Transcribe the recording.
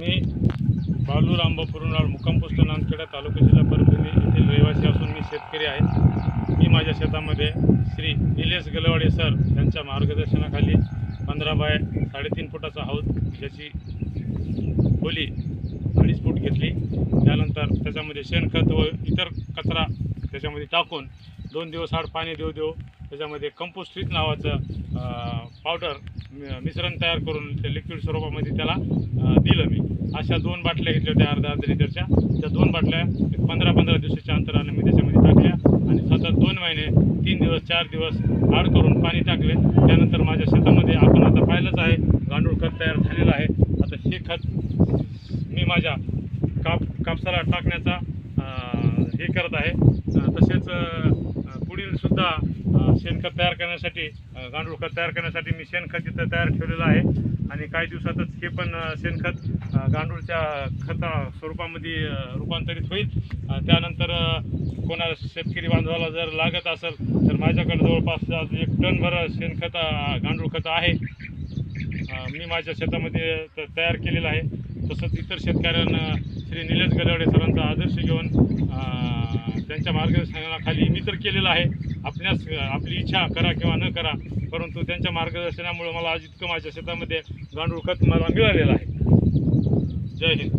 मी बालू रामबा पुरुणाळ मुक्काम पोस्ट नांदखेडा तालुका जिल्हा परभणी येथील रहिवासी असून मी शेतकरी आहे. मी माझ्या शेतामध्ये श्री निलेश गलवाडे सर यांच्या मार्गदर्शनाखाली पंधरा बाय साडेतीन फुटाचा हौद ज्याची खोली अडीच फूट घेतली. त्यानंतर त्याच्यामध्ये शेणखत व इतर कचरा त्याच्यामध्ये टाकून दोन दिवस आड पाणी देऊ देऊ त्याच्यामध्ये कंपोस्ट्रीट नावाचं पावडर मिश्रण तयार करून ते लिक्विड स्वरूपामध्ये त्याला दिलं मी. अशा दोन बाटल्या घेतल्या होत्या अर्धा अर्धा लिटरच्या. त्या दोन बाटल्या एक पंधरा पंधरा दिवसाच्या अंतराने मी त्याच्यामध्ये टाकल्या आणि सतत दोन महिने तीन दिवस चार दिवस आड करून पाणी टाकले. त्यानंतर माझ्या शेतामध्ये आपण आता पाहिलंच आहे गांडूळ खत तयार झालेलं आहे. आता हे खत मी माझ्या काप कापसाला टाकण्याचा हे करत आहे. तसेच पुढीलसुद्धा पुढील सुद्धा शेणखत तयार करण्यासाठी गांडूळ खत तयार करण्यासाठी मी शेणखत इथं तयार ठेवलेलं आहे. आणि काही दिवसातच हे पण शेणखत गांडूळच्या खता स्वरूपामध्ये रूपांतरित होईल. त्यानंतर कोणाला शेतकरी बांधवाला जर लागत असेल तर माझ्याकडे जवळपास आज एक टनभर शेणखत गांडूळ खत आहे. मी माझ्या शेतामध्ये तयार केलेलं आहे. तसंच इतर शेतकऱ्यांना श्री निलेश गलवडे सरांचा आदर्श घेऊन त्यांच्या मार्गदर्शनाखाली मी तर केलेलं आहे. आपल्यास आपली इच्छा करा किंवा न करा परंतु त्यांच्या मार्गदर्शनामुळे मला आज इतकं माझ्या शेतामध्ये गांडूळ खत मला मिळालेलं आहे. जय हिंद.